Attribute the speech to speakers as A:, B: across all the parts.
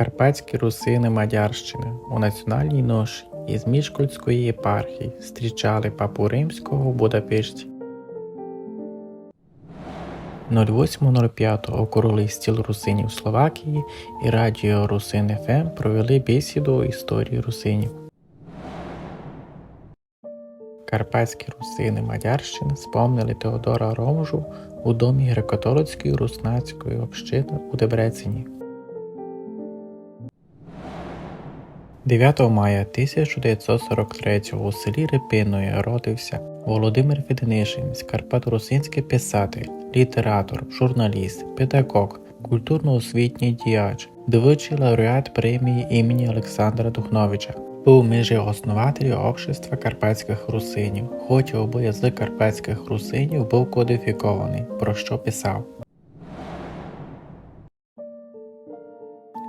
A: Карпатські русини Мадярщини у національній ноші із Мішкольської єпархії зустрічали папу Римського в Будапешті. 08.05 округлий стіл русинів Словакії і радіо Русин ФМ провели бесіду історії русинів. Карпатські русини Мадярщини спомнили Теодора Ромжу у домі греко-католицької руснацької общини у Дебрецині. 9 мая 1943 у селі Репиної родився Володимир Феденишин, скарпато-русинський писатель, літератор, журналіст, педагог, культурно-освітній діяч, двічі лауреат премії імені Олександра Духновича. Був між основателів общества карпатських русинів, хоч обов'язок карпатських русинів був кодифікований, про що писав.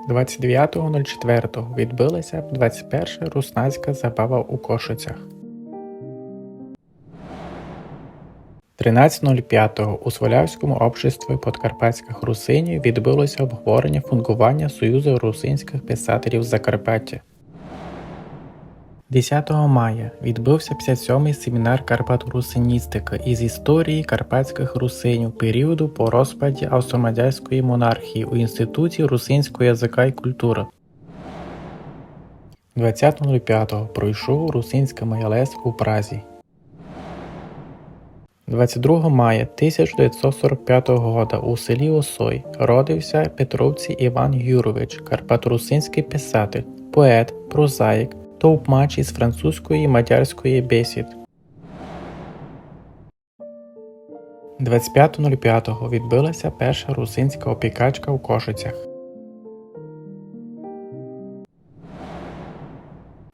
A: 29.04 відбилася 21 руснацька забава у Кошицях. 13.05 у Сволявському обществі подкарпатських русинів відбилося обговорення фунгування Союзу русинських писателів Закарпаття. 10 мая відбувся 57-й семінар Карпат-Русиністика із історії карпатських русинів періоду по розпаді Австро-Мадярської монархії у Інституті русинського язика і культури. 20.05 пройшов Русинська Маялес у Празі. 22 мая 1945 года у селі Осой родився Петровці Іван Юрович, карпаторусинський писатель, поет, прозаїк, товпмач із французької і мадярської бесід. 25.05 відбилася перша русинська опікачка у Кошицях.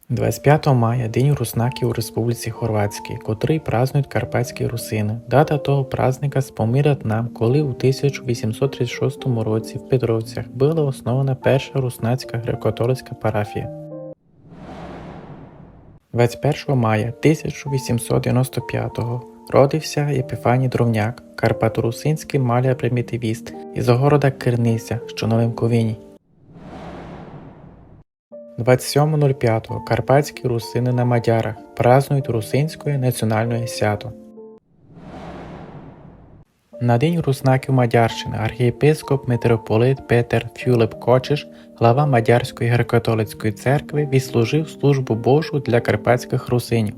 A: 25 мая День руснаків у Республіці Хорватській, котрий празднують карпатські русини. Дата того праздника спомірять нам, коли у 1836 році в Петровцях була основана перша руснацька греко-католицька парафія. 21 мая 1895-го родився Епіфаній Дровняк, карпаторусинський маляр-примітивіст із города Кирниця, що на Лимковині. 27.05 Карпатські русини на Мадярах празнують русинське національне свято. На День руснаків Мадярщини архієпископ митрополит Петер Фюлеп Кочиш, глава Мадярської греко-католицької церкви, відслужив службу Божу для карпатських русинів.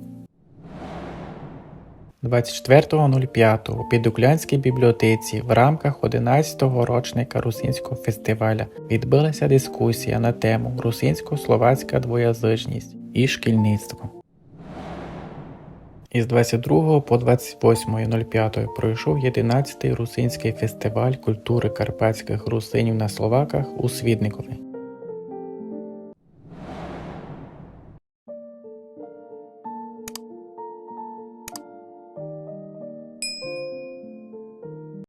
A: 24.05 у Підуклянській бібліотеці в рамках 11-го рочника русинського фестиваля відбулася дискусія на тему Русинсько-словацька двоязичність і шкільництво. Із 22 по 28.05 пройшов 11-й русинський фестиваль культури карпатських русинів на Словаках у Свідникові.